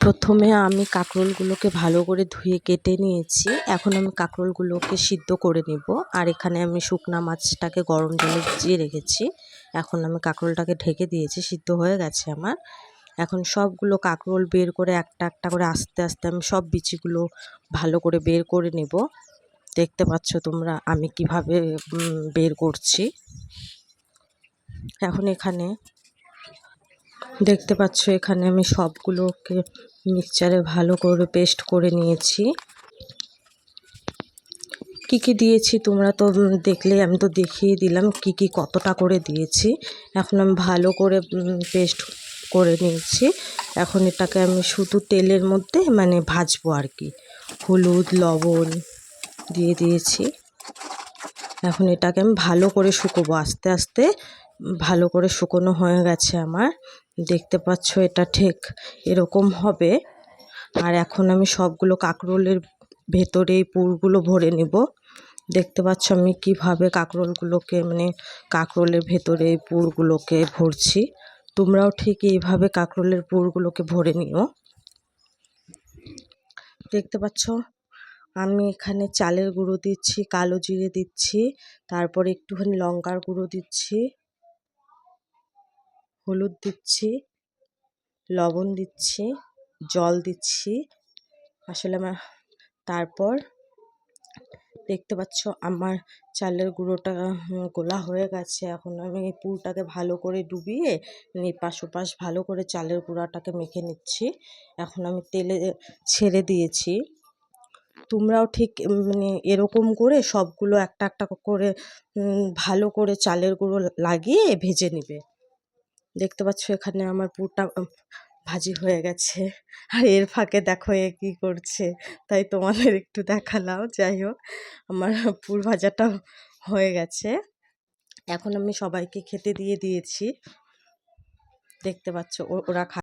প্রথমে আমি কাঁকরোলগুলোকে ভালো করে ধুয়ে কেটে নিয়েছি। এখন আমি কাঁকরোলগুলোকে সিদ্ধ করে নেব। আর এখানে আমি শুকনা মাছটাকে গরম জলে ভিজিয়ে রেখেছি। এখন আমি কাঁকরোলটাকে ঢেকে দিয়েছি, সিদ্ধ হয়ে গেছে আমার। এখন সবগুলো কাঁকরোল বের করে একটা একটা করে আস্তে আস্তে আমি সব বিচিগুলো ভালো করে বের করে নেব। দেখতে পাচ্ছ তোমরা আমি কীভাবে বের করছি। এখন এখানে দেখতে পাচ্ছ এখানে আমি সবগুলোকে মিক্সচারে ভালো করে পেস্ট করে নিয়েছি। কি কি দিয়েছি তোমরা তো দেখলে, আমি তো দেখিয়ে দিলাম কি কি কতটা করে দিয়েছি। এখন আমি ভালো করে পেস্ট করে নিয়েছি। এখন এটাকে আমি শুধু তেলের মধ্যে মানে ভাজবো আর কি। হলুদ, লবণ দিয়ে দিয়েছি। এখন এটাকে আমি ভালো করে শুকোবো, আস্তে আস্তে ভালো করে শুকনো হয়ে গেছে আমার। দেখতে পাচ্ছ এটা ঠিক এরকম হবে। আর এখন আমি সবগুলো কাঁকরোলের ভেতরে এই পুরগুলো ভরে নেব। দেখতে পাচ্ছ আমি কীভাবে কাঁকরোলগুলোকে মানে কাঁকরোলের ভেতরে এই পুরগুলোকে ভরছি। তোমরাও ঠিক এইভাবে কাঁকরোলের পুরগুলোকে ভরে নিও। দেখতে পাচ্ছ আমি এখানে চালের গুঁড়ো দিচ্ছি, কালো জিরে দিচ্ছি, তারপরে একটুখানি লঙ্কার গুঁড়ো দিচ্ছি। হলুদ দিচ্ছি, লবণ দিচ্ছি, জল দিচ্ছি। আসলে আমার, তারপর দেখতে পাচ্ছ আমার চালের গুঁড়োটা গোলা হয়ে গেছে। এখন আমি এই পুরটাকে ভালো করে ডুবিয়ে এপাশ ওপাশ ভালো করে চালের গুঁড়াটাকে মেখে নিচ্ছি। এখন আমি তেলে ছেড়ে দিয়েছি। তোমরাও ঠিক মানে এরকম করে সবগুলো একটা একটা করে ভালো করে চালের গুঁড়ো লাগিয়ে ভেজে নেবে। দেখতে পাচ্ছ এখানে আমার পুরটা ভাজি হয়ে গেছে। আর এর ফাঁকে দেখো এ কী করছে। তাই তোমাদের একটু দেখালাম, যাই হোক, আমার পুর ভাজাটা হয়ে গেছে। এখন আমি সবাইকে খেতে দিয়ে দিয়েছি। দেখতে পাচ্ছ ওরা খা